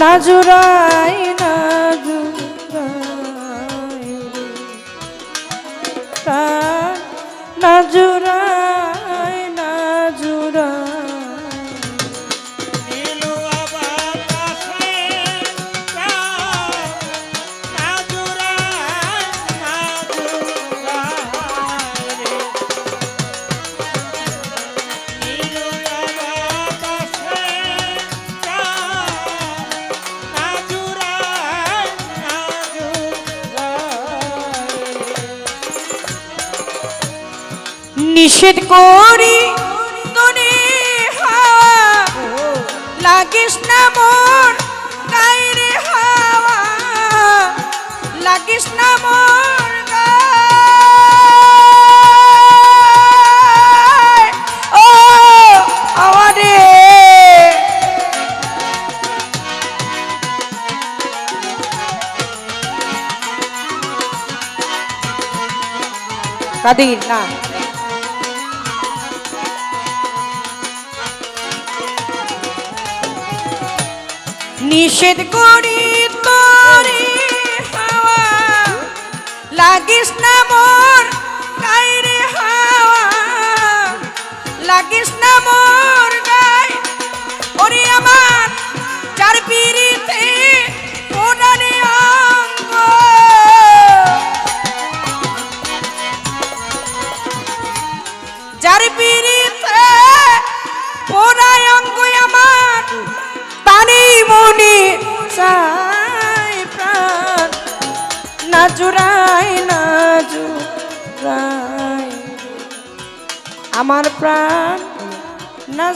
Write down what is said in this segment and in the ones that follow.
না জুড়াই না জুড়াই না জুড়াই নিষেধ করি। তোরে লাগিস না মোর গায়ে হাওয়া। লাগিস না মোর কাদির না। নিষেধ করি তোরে হাওয়া। লাগিস না মোর গায়ে হাওয়া। লাগিস না মোর না জুড়াই না জুড়াই। আমার প্রাণ না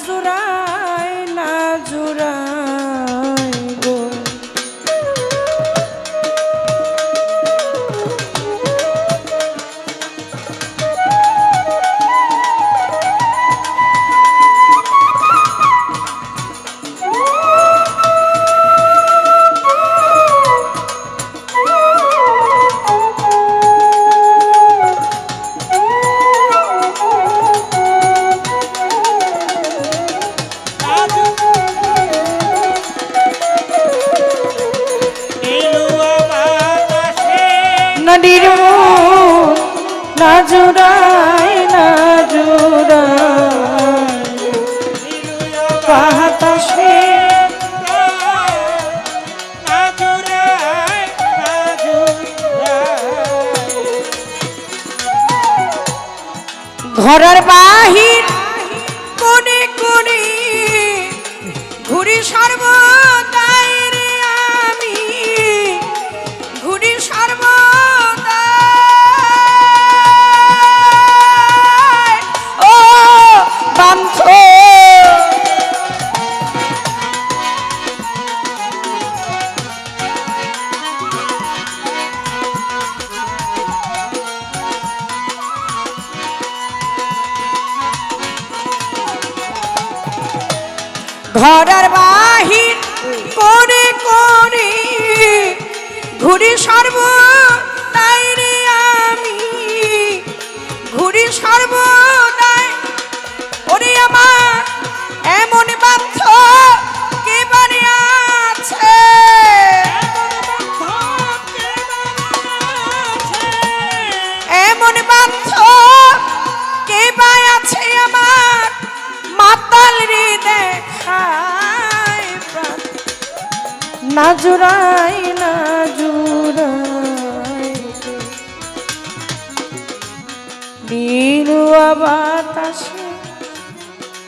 না জুড়ায় না জুড়ায় ঘরের বাহির কোনে কোনে ঘুরি সর্বদাই ঘরের বাহির করে করে ঘুরি সর্ব জুড়াই না জুড়াই। নীলুয়া বাতাসে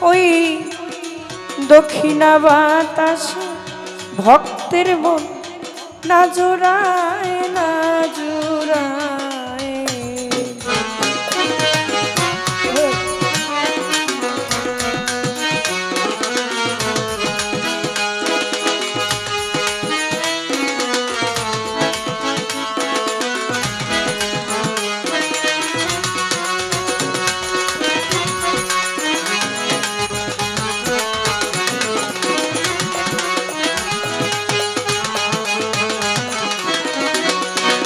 ওই দক্ষিণা বাতাসে ভক্তের মন না জোড়ায় না জোড়ায়।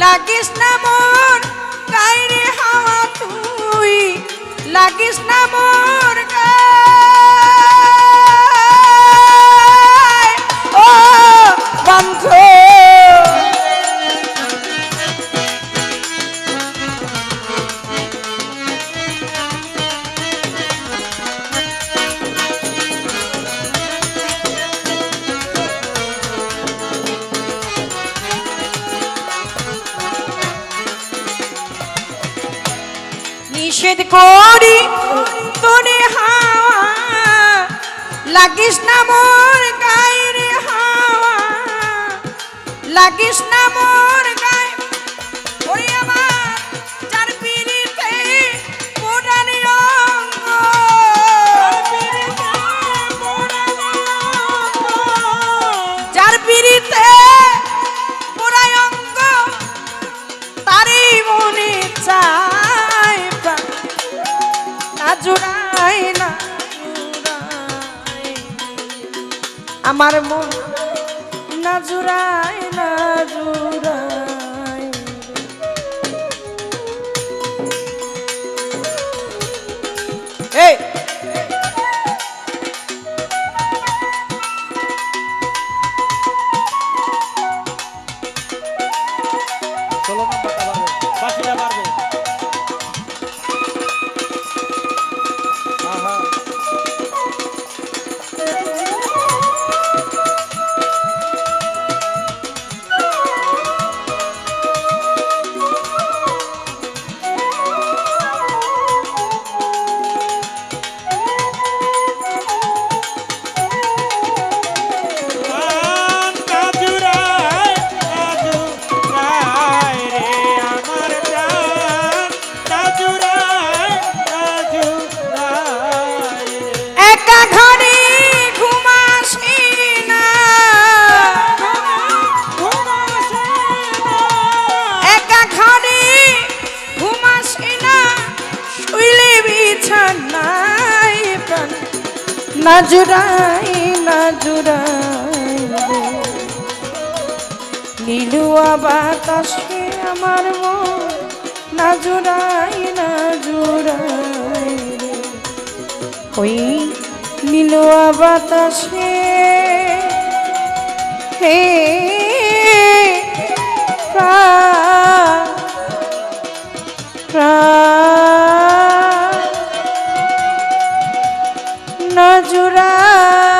লাগিস না মোর গাইরে হাওয়া তুই। লাগিস না মোর গায় ও বন্ধ নিষেধ করি তোরে হাওয়া। লাগিস না মোর গায়ের হাওয়া। লাগিস না মোর আমার মন না জোড়ায় না জোড়ায়। না জুড়াই না। নীলুয়া বাতাসে আমার মন না জুড়াই না জুড়াই রে। ওই নীলুয়া বাতাসে হে প্রা প্রাণ, না